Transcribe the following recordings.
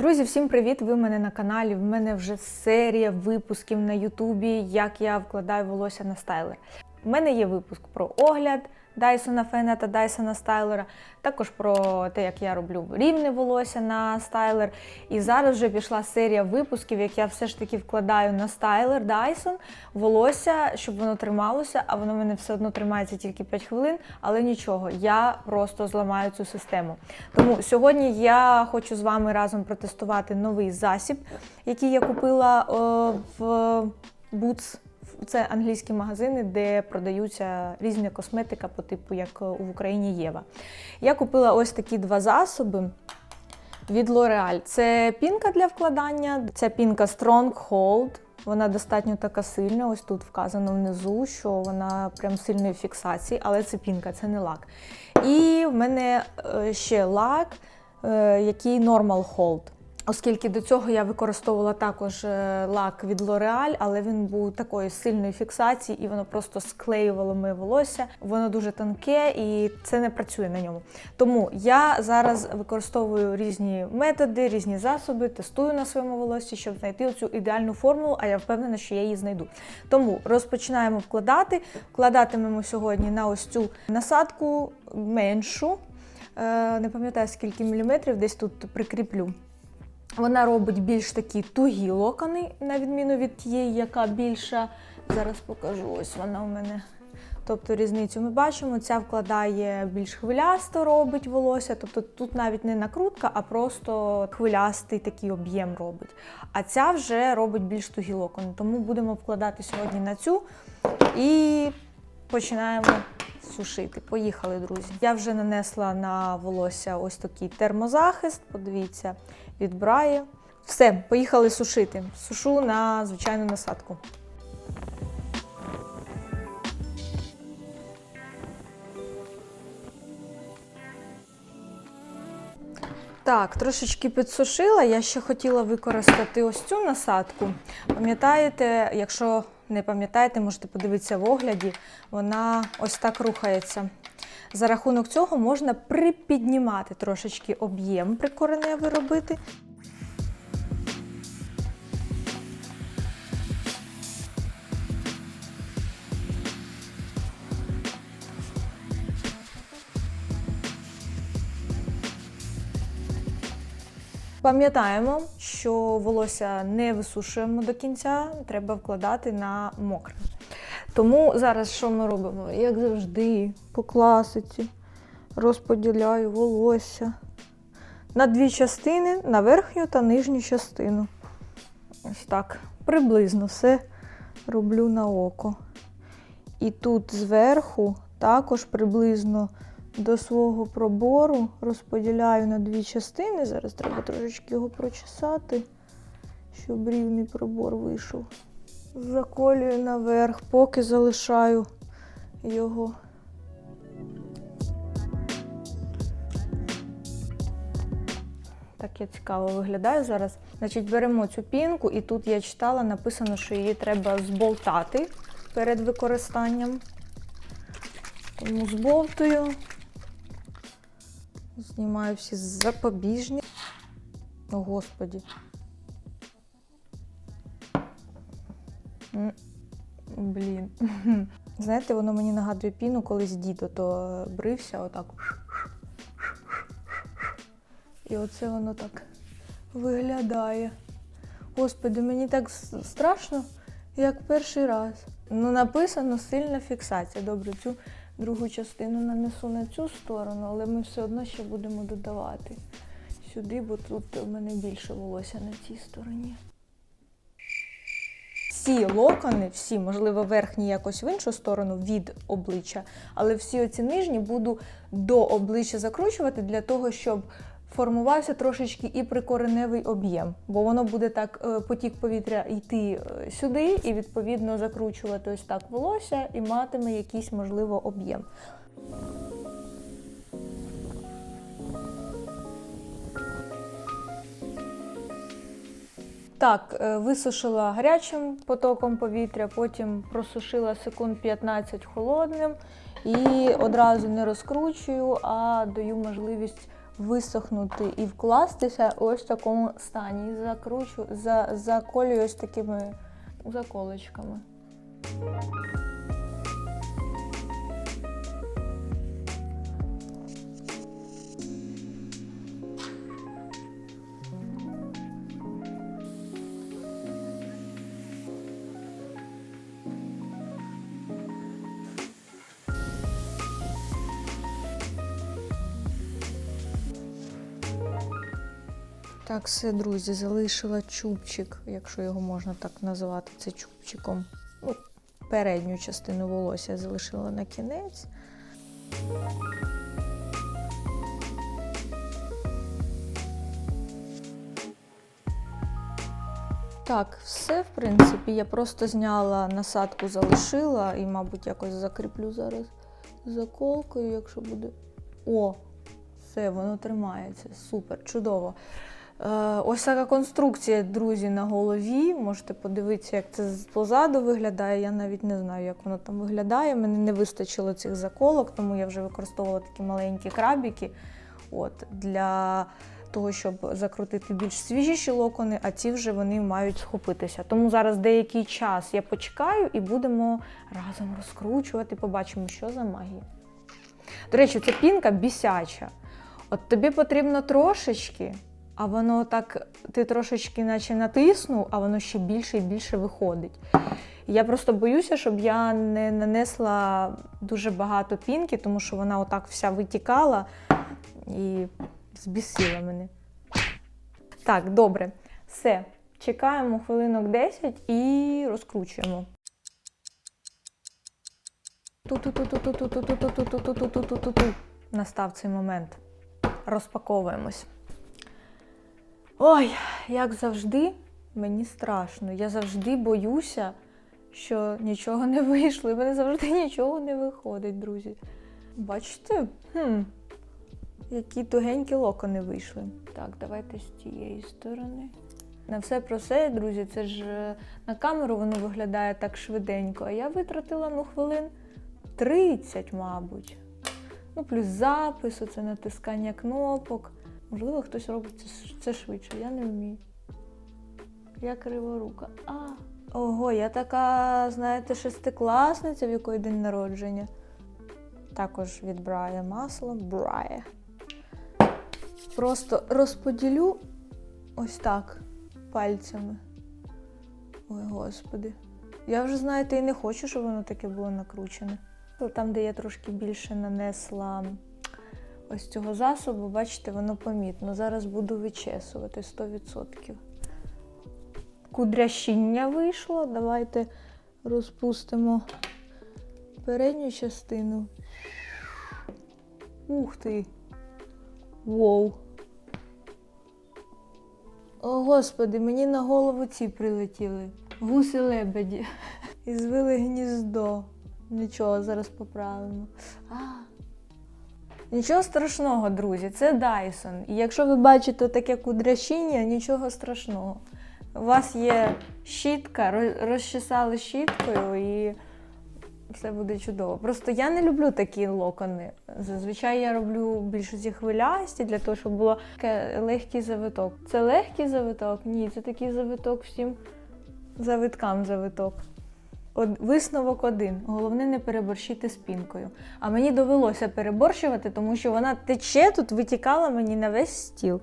Друзі, всім привіт! Ви мене на каналі. В мене вже серія випусків на Ютубі, як я вкладаю волосся на стайлер. У мене є випуск про огляд Дайсона Фена та Дайсона Стайлера, також про те, як я роблю рівне волосся на стайлер. І зараз вже пішла серія випусків, як я все ж таки вкладаю на стайлер Dyson волосся, щоб воно трималося, а воно в мене все одно тримається тільки 5 хвилин, але нічого, я просто зламаю цю систему. Тому сьогодні я хочу з вами разом протестувати новий засіб, який я купила е, в Boots. Це англійські магазини, де продаються різні косметика по типу, як в Україні Єва. Я купила ось такі два засоби від L'Oreal. Це пінка для вкладання, ця пінка Strong Hold. Вона достатньо така сильна. Ось тут вказано внизу, що вона прям сильної фіксації, але це пінка, це не лак. І в мене е, ще лак, е, який Normal Hold. Оскільки до цього я використовувала також е, лак від L'Oreal, але він був такої сильної фіксації, і воно просто склеювало моє волосся. Воно дуже тонке і це не працює на ньому. Тому я зараз використовую різні методи, різні засоби, тестую на своєму волоссі, щоб знайти цю ідеальну формулу, а я впевнена, що я її знайду. Тому розпочинаємо вкладати. Вкладатимемо сьогодні на ось цю насадку меншу. Е, Не пам'ятаю скільки міліметрів, десь тут прикріплю. Вона робить більш такі тугі локони, на відміну від тієї, яка більша. Зараз покажу, ось вона у мене. Тобто різницю ми бачимо, ця вкладає більш хвилясто робить волосся. Тобто тут навіть не накрутка, а просто хвилястий такий об'єм робить. А ця вже робить більш тугі локони. Тому будемо вкладати сьогодні на цю і починаємо сушити. Поїхали, друзі. Я вже нанесла на волосся ось такий термозахист. Подивіться, від. Все, поїхали сушити. Сушу на звичайну насадку. Так, трошечки підсушила. Я ще хотіла використати ось цю насадку. Пам'ятаєте, якщо не пам'ятаєте, можете подивитися в огляді, вона ось так рухається. За рахунок цього можна припіднімати трошечки об'єм прикореневий робити. Пам'ятаємо, що волосся не висушуємо до кінця, треба вкладати на мокре. Тому зараз що ми робимо? Як завжди, по класиці розподіляю волосся на дві частини, на верхню та нижню частину. Ось так. Приблизно все роблю на око. І тут зверху також приблизно до свого пробору розподіляю на дві частини. Зараз треба трошечки його прочесати, щоб рівний пробор вийшов. Заколюю наверх, поки залишаю його. Так я цікаво виглядаю зараз. Значить, беремо цю пінку, і тут я читала, написано, що її треба зболтати перед використанням. Тому збовтую. Знімаю всі запобіжні. О, Господі. Блін. Знаєте, воно мені нагадує піну, колись дідо то брився отак. І оце воно так виглядає. Господи, мені так страшно, як перший раз. Ну, написано сильна фіксація. Добре, цю другу частину нанесу на цю сторону, але ми все одно ще будемо додавати сюди, бо тут у мене більше волосся на цій стороні. Всі локони, всі, можливо, верхні якось в іншу сторону від обличчя, але всі оці нижні буду до обличчя закручувати для того, щоб формувався трошечки і прикореневий об'єм, бо воно буде так е, потік повітря йти е, сюди і відповідно закручувати ось так волосся і матиме якийсь можливо об'єм. Так, е, висушила гарячим потоком повітря, потім просушила секунд 15 холодним і одразу не розкручую, а даю можливість висохнути і вкластися ось в такому стані. Закручу, за, заколюю ось такими заколочками. Так, все, друзі, залишила чубчик, якщо його можна так назвати, це чубчиком. Ну, передню частину волосся залишила на кінець. Так, все, в принципі, я просто зняла насадку, залишила і, мабуть, якось закріплю зараз заколкою, якщо буде. О, все, воно тримається. Супер, чудово. Е, ось така конструкція, друзі, на голові. Можете подивитися, як це позаду виглядає. Я навіть не знаю, як воно там виглядає. Мені не вистачило цих заколок, тому я вже використовувала такі маленькі крабіки от, для того, щоб закрутити більш свіжіші локони, а ці вже вони мають схопитися. Тому зараз деякий час я почекаю і будемо разом розкручувати, побачимо, що за магія. До речі, ця пінка бісяча. От тобі потрібно трошечки, а воно так, ти трошечки наче натиснув, а воно ще більше і більше виходить. Я просто боюся, щоб я не нанесла дуже багато пінки, тому що вона отак вся витікала і збісила мене. Так, добре, все. Чекаємо хвилинок 10 і розкручуємо. Настав цей момент. Розпаковуємось. Ой, як завжди, мені страшно. Я завжди боюся, що нічого не вийшло. І мене завжди нічого не виходить, друзі. Бачите? Хм. Які тугенькі локони вийшли. Так, давайте з тієї сторони. На все про все, друзі, це ж е, на камеру воно виглядає так швиденько, а я витратила ну, хвилин 30, мабуть. Ну, плюс запис, це натискання кнопок. Можливо, хтось робить це, швидше, я не вмію. Я криворука. А, ого, я така, знаєте, шестикласниця, в якої день народження. Також від Брая масло. Брая. Просто розподілю ось так пальцями. Ой, господи. Я вже, знаєте, і не хочу, щоб воно таке було накручене. Там, де я трошки більше нанесла ось цього засобу, бачите, воно помітно. Зараз буду вичесувати 100%. Кудрящіння вийшло. Давайте розпустимо передню частину. Ух ти! Воу! О, господи, мені на голову ці прилетіли. Гуси лебеді. І звили гніздо. Нічого, зараз поправимо. А. Нічого страшного, друзі, це Dyson. І якщо ви бачите таке кудрящіння, нічого страшного. У вас є щітка, роз- розчесали щіткою і все буде чудово. Просто я не люблю такі локони. Зазвичай я роблю більш ці хвилясті для того, щоб було таке легкий завиток. Це легкий завиток? Ні, це такий завиток всім завиткам завиток. Од- Висновок один. Головне не переборщити з пінкою. А мені довелося переборщувати, тому що вона тече тут, витікала мені на весь стіл.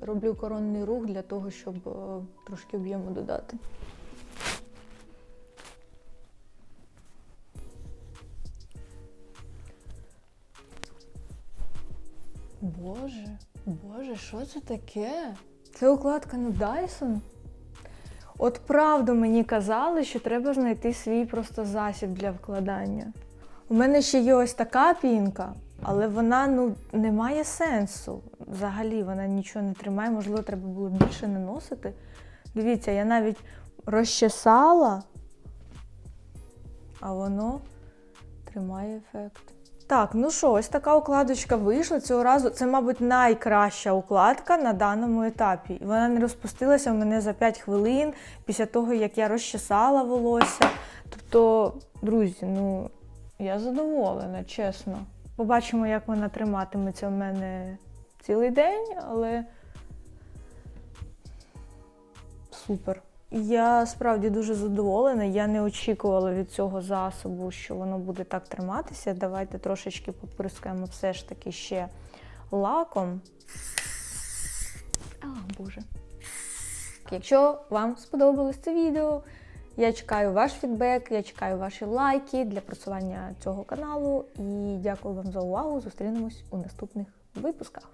Роблю коронний рух для того, щоб е, трошки об'єму додати. Боже, боже, що це таке? Це укладка на Dyson? От правду мені казали, що треба знайти свій просто засіб для вкладання. У мене ще є ось така пінка, але вона ну, не має сенсу. Взагалі вона нічого не тримає, можливо, треба було більше наносити. Дивіться, я навіть розчесала, а воно тримає ефект. Так, ну що, ось така укладочка вийшла цього разу. Це, мабуть, найкраща укладка на даному етапі. Вона не розпустилася в мене за 5 хвилин після того, як я розчесала волосся. Тобто, друзі, ну я задоволена, чесно. Побачимо, як вона триматиметься в мене цілий день, але супер. Я справді дуже задоволена. Я не очікувала від цього засобу, що воно буде так триматися. Давайте трошечки поприскаємо все ж таки ще лаком. А, Боже. Якщо вам сподобалось це відео, я чекаю ваш фідбек, я чекаю ваші лайки для просування цього каналу. І дякую вам за увагу. Зустрінемось у наступних випусках.